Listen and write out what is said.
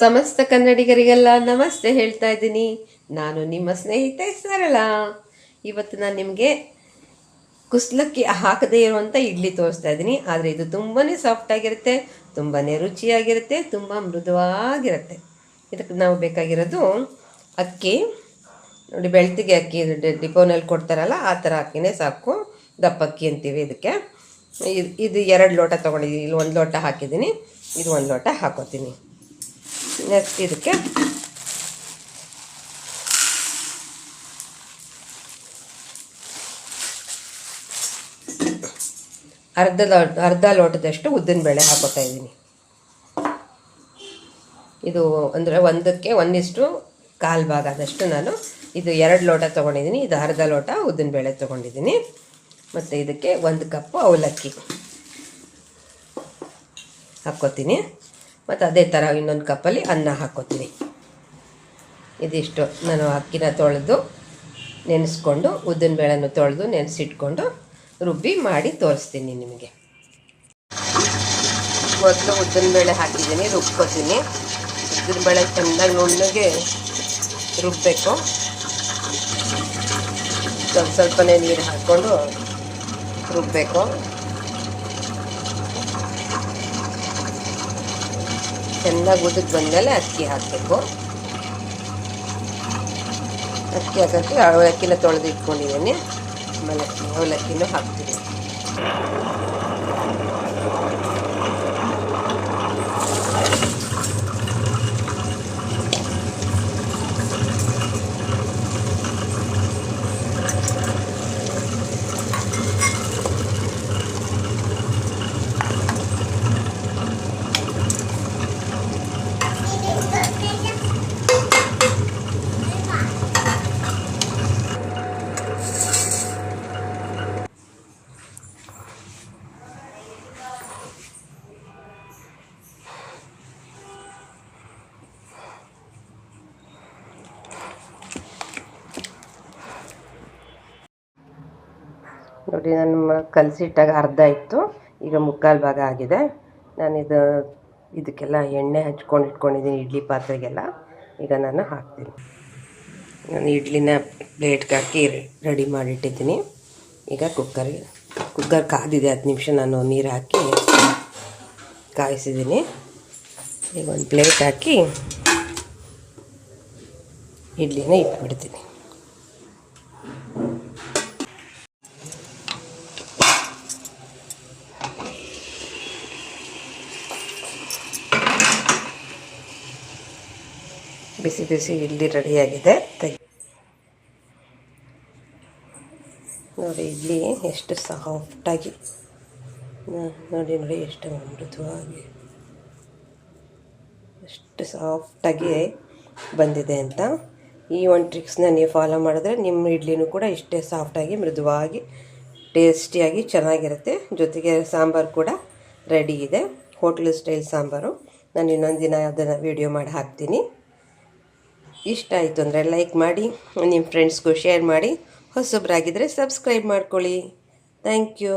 ಸಮಸ್ತ ಕನ್ನಡಿಗರಿಗೆಲ್ಲ ನಮಸ್ತೆ ಹೇಳ್ತಾ ಇದ್ದೀನಿ. ನಾನು ನಿಮ್ಮ ಸ್ನೇಹಿತೆ ಸರಳ. ಇವತ್ತು ನಾನು ನಿಮಗೆ ಕುಸ್ಲಕ್ಕಿ ಹಾಕದೇ ಇರುವಂಥ ಇಡ್ಲಿ ತೋರಿಸ್ತಾ ಇದ್ದೀನಿ. ಆದರೆ ಇದು ತುಂಬಾ ಸಾಫ್ಟಾಗಿರುತ್ತೆ ತುಂಬಾ ರುಚಿಯಾಗಿರುತ್ತೆ, ತುಂಬ ಮೃದುವಾಗಿರುತ್ತೆ. ಇದಕ್ಕೆ ನಾವು ಬೇಕಾಗಿರೋದು ಅಕ್ಕಿ. ನೋಡಿ, ಬೆಳ್ತಿಗೆ ಅಕ್ಕಿ ಡಿಪೋನಲ್ಲಿ ಕೊಡ್ತಾರಲ್ಲ, ಆ ಥರ ಅಕ್ಕಿನೇ ಸಾಕು. ದಪ್ಪ ಅಕ್ಕಿ ಅಂತೀವಿ ಇದಕ್ಕೆ. ಇದು ಇದು ಎರಡು ಲೋಟ ತೊಗೊಂಡಿದ್ದೀನಿ ಇಲ್ಲಿ ಒಂದು ಲೋಟ ಹಾಕಿದ್ದೀನಿ. ಇದು ಒಂದು ಲೋಟ ಹಾಕೋತೀನಿ. ನೆಕ್ಸ್ಟ್ ಇದಕ್ಕೆ. ಅರ್ಧ ಲೋಟ, ಅರ್ಧ ಲೋಟದಷ್ಟು ಉದ್ದಿನಬೇಳೆ ಹಾಕೋತಾ ಇದ್ದೀನಿ. ಇದು ಅಂದರೆ ಒಂದಕ್ಕೆ ಒಂದಿಷ್ಟು ಕಾಲು ಭಾಗ ಆದಷ್ಟು ನಾನು ಇದು ಎರಡು ಲೋಟ ತೊಗೊಂಡಿದ್ದೀನಿ, ಇದು ಅರ್ಧ ಲೋಟ ಉದ್ದಿನಬೇಳೆ ತೊಗೊಂಡಿದ್ದೀನಿ. ಮತ್ತು ಇದಕ್ಕೆ ಒಂದು ಕಪ್ಪು ಅವಲಕ್ಕಿ ಹಾಕ್ಕೋತೀನಿ. ಮತ್ತು ಅದೇ ಥರ ಇನ್ನೊಂದು ಕಪ್ಪಲ್ಲಿ ಅನ್ನ ಹಾಕ್ಕೋತೀನಿ ಇದಿಷ್ಟು ನಾನು ಅಕ್ಕಿನ ತೊಳೆದು ನೆನೆಸ್ಕೊಂಡು ಉದ್ದಿನಬೇಳೆನೂ ತೊಳೆದು ನೆನೆಸಿಟ್ಕೊಂಡು ರುಬ್ಬಿ ಮಾಡಿ ತೋರಿಸ್ತೀನಿ ನಿಮಗೆ. ಮೊದಲು ಉದ್ದಿನಬೇಳೆ ಹಾಕಿದ್ದೀನಿ, ರುಬ್ಕೋತೀನಿ. ಉದ್ದಿನಬೇಳೆ ಚೆನ್ನಾಗಿ ನುಣ್ಣಗೆ ರುಬ್ಬಬೇಕು ಸ್ವಲ್ಪ ಸ್ವಲ್ಪನೇ ನೀರು ಹಾಕ್ಕೊಂಡು ರುಬ್ಬಬೇಕು ಚೆನ್ನಾಗಿ ಉದಕ್ಕೆ ಬಂದಮೇಲೆ ಅಕ್ಕಿ ಹಾಕಬೇಕು. ಅಕ್ಕಿ ಹಾಕೋಕ್ಕೆ ಅವಲಕ್ಕಿನ ತೊಳೆದು ಇಟ್ಕೊಂಡಿದ್ದೀನಿ ಆಮೇಲೆ ಅವಲಕ್ಕಿನೂ ಹಾಕ್ತೀನಿ. ನೋಡಿ, ನಾನು ಕಲಸಿಟ್ಟಾಗ ಅರ್ಧ ಇತ್ತು. ಈಗ ಮುಕ್ಕಾಲು ಭಾಗ ಆಗಿದೆ. ನಾನಿದು ಇದಕ್ಕೆಲ್ಲ ಎಣ್ಣೆ ಹಚ್ಕೊಂಡು ಇಟ್ಕೊಂಡಿದ್ದೀನಿ, ಇಡ್ಲಿ ಪಾತ್ರೆಗೆಲ್ಲ. ಈಗ ನಾನು ಹಾಕ್ತೀನಿ. ನಾನು ಇಡ್ಲಿನ ಪ್ಲೇಟ್ಗೆ ಹಾಕಿ ರೆಡಿ ಮಾಡಿಟ್ಟಿದ್ದೀನಿ. ಈಗ ಕುಕ್ಕರ್ಗೆ, ಕುಕ್ಕರ್ ಕಾದಿದೆ, ಹತ್ತು ನಿಮಿಷ ನಾನು ನೀರು ಹಾಕಿ ಕಾಯಿಸಿದ್ದೀನಿ. ಈಗ ಒಂದು ಪ್ಲೇಟ್ ಹಾಕಿ ಇಡ್ಲಿನ ಇಟ್ಬಿಡ್ತೀನಿ. ಬಿಸಿ ಬಿಸಿ ಇಡ್ಲಿ ರೆಡಿಯಾಗಿದೆ. ತೆಗಿ ನೋಡಿ, ಇಡ್ಲಿ ಎಷ್ಟು ಸಾಫ್ಟಾಗಿ. ನೋಡಿ ನೋಡಿ, ಎಷ್ಟು ಮೃದುವಾಗಿ ಎಷ್ಟು ಸಾಫ್ಟಾಗಿ ಬಂದಿದೆ ಅಂತ. ಈ ಒಂದು ಟ್ರಿಕ್ಸ್ನ ನೀವು ಫಾಲೋ ಮಾಡಿದ್ರೆ ನಿಮ್ಮ ಇಡ್ಲಿನೂ ಕೂಡ ಇಷ್ಟೇ ಸಾಫ್ಟಾಗಿ, ಮೃದುವಾಗಿ ಟೇಸ್ಟಿಯಾಗಿ ಚೆನ್ನಾಗಿರುತ್ತೆ. ಜೊತೆಗೆ ಸಾಂಬಾರು ಕೂಡ ರೆಡಿ ಇದೆ. Hotel style sambar. ನಾನು ಇನ್ನೊಂದು ದಿನ ಅದನ್ನು ವೀಡಿಯೋ ಮಾಡಿ ಹಾಕ್ತೀನಿ. ಇಷ್ಟ ಆಯಿತು ಅಂದರೆ ಲೈಕ್ ಮಾಡಿ ನಿಮ್ಮ ಫ್ರೆಂಡ್ಸ್ಗೂ ಶೇರ್ ಮಾಡಿ ಹೊಸೊಬ್ಬರಾಗಿದ್ದರೆ ಸಬ್ಸ್ಕ್ರೈಬ್ ಮಾಡ್ಕೊಳ್ಳಿ. Thank you